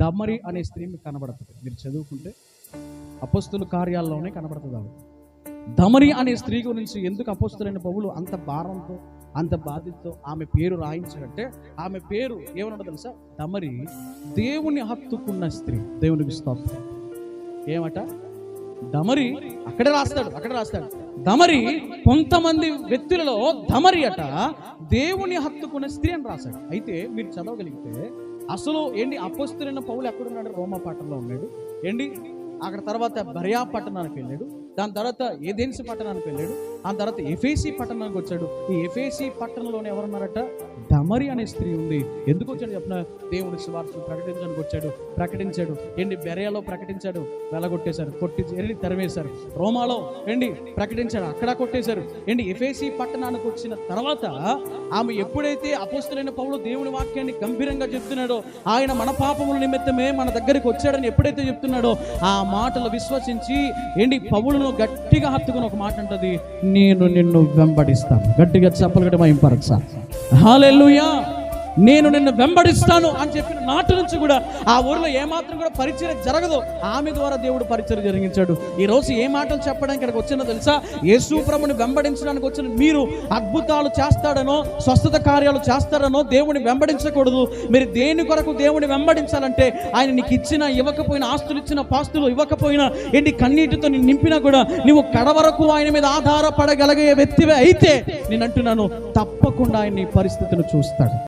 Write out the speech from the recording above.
దమరి అనే స్త్రీ మీకు కనబడుతుంది. మీరు చదువుకుంటే అపస్తుల కార్యాల్లోనే కనబడుతుంది ఆవిడ. దమరి అనే స్త్రీ గురించి ఎందుకు అపస్తులైన పౌలు అంత భారంతో అంత బాధ్యతతో ఆమె పేరు రాయించాడంటే ఆమె పేరు ఏమన్నా తెలుసా? దమరి దేవుని హత్తుకున్న స్త్రీ దేవునికి స్తోత్రం ఏమట? దమరి అక్కడే రాస్తాడు అక్కడే రాస్తాడు. దమరి కొంతమంది వ్యక్తులలో దమరి అట దేవుని హత్తుకున్న స్త్రీ అని రాశాడు. అయితే మీరు చదవగలిగితే అసలు ఏంటి అపస్తులైన పౌలు ఎక్కడున్నాడు? రోమా పట్టణంలో ఉన్నాడు. ఏంటి? అక్కడ తర్వాత బరియా పట్టణానికి వెళ్ళాడు. దాని తర్వాత ఏదెన్సి పట్టణానికి వెళ్ళాడు. ఆ తర్వాత ఎఫేసి పట్టణానికి వచ్చాడు. ఈ ఎఫేసి పట్టణంలోనే ఎవరున్నారట? సమరి అనే స్త్రీ ఉంది. ఎందుకు వచ్చాడు చెప్పిన? దేవుడి శుభార్తలు ప్రకటించడానికి వచ్చాడు. ప్రకటించాడు. ఏంటి? బెరయాలో ప్రకటించాడు. వెలగొట్టేశారు కొట్టి ఎరిని తరిమేశారు. రోమాలో ఏంటి? ప్రకటించాడు. అక్కడ కొట్టేశారు. ఏంటి? ఎఫేసి పట్టణానికి వచ్చిన తర్వాత ఆమె ఎప్పుడైతే అపోస్తులైన పౌలు దేవుని వాక్యాన్ని గంభీరంగా చెప్తున్నాడో ఆయన మన పాపముల నిమిత్తమే మన దగ్గరికి వచ్చాడని ఎప్పుడైతే చెప్తున్నాడో ఆ మాటలు విశ్వసించి ఏంటి? పౌలను గట్టిగా హత్తుకుని ఒక మాట అంటది నేను నిన్ను వెంబడిస్తాను. గట్టిగా చెప్పలు గట్టి మా ఇంపరచ Hallelujah. నేను నిన్ను వెంబడిస్తాను అని చెప్పిన నాటి నుంచి కూడా ఆ ఊరిలో ఏమాత్రం కూడా పరిచయం జరగదు. ఆమె ద్వారా దేవుడు పరిచయం జరిగించాడు. ఈరోజు ఏ మాటలు చెప్పడానికి ఇక్కడికి వచ్చిందో తెలుసా? యేసు ప్రభుని వెంబడించడానికి వచ్చిన మీరు అద్భుతాలు చేస్తాడనో స్వస్థత కార్యాలు చేస్తాడనో దేవుని వెంబడించకూడదు. మీరు దేని కొరకు దేవుని వెంబడించాలంటే ఆయన నీకు ఇచ్చిన ఇవ్వకపోయిన ఆస్తులు ఇచ్చిన పాస్తులు ఇవ్వకపోయినా ఏంటి కన్నీటితో నేను నింపినా కూడా నువ్వు కడవరకు ఆయన మీద ఆధారపడగలిగే వ్యక్తివే అయితే నేను అంటున్నాను తప్పకుండా ఆయన నీ పరిస్థితిని చూస్తాడు.